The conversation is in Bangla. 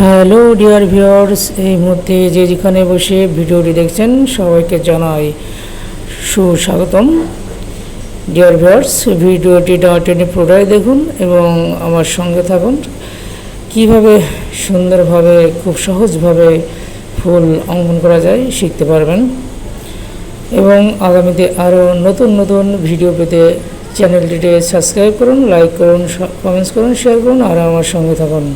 হ্যালো ডিয়ার ভিউয়ার্স, এই মুহূর্তে যে যেখানে বসে ভিডিওটি দেখছেন সবাইকে জানাই সুস্বাগতম। ডিয়ার ভিউয়ার্স, ভিডিওটি ডাটেনে পুরোটাই দেখুন এবং আমার সঙ্গে থাকুন। কীভাবে সুন্দরভাবে, খুব সহজভাবে ফুল অঙ্কন করা যায় শিখতে পারবেন। এবং আগামীতে আরও নতুন নতুন ভিডিও পেতে চ্যানেলটিতে সাবস্ক্রাইব করুন, লাইক করুন কমেন্টস করুন, শেয়ার করুন, আর আমার সঙ্গে থাকুন।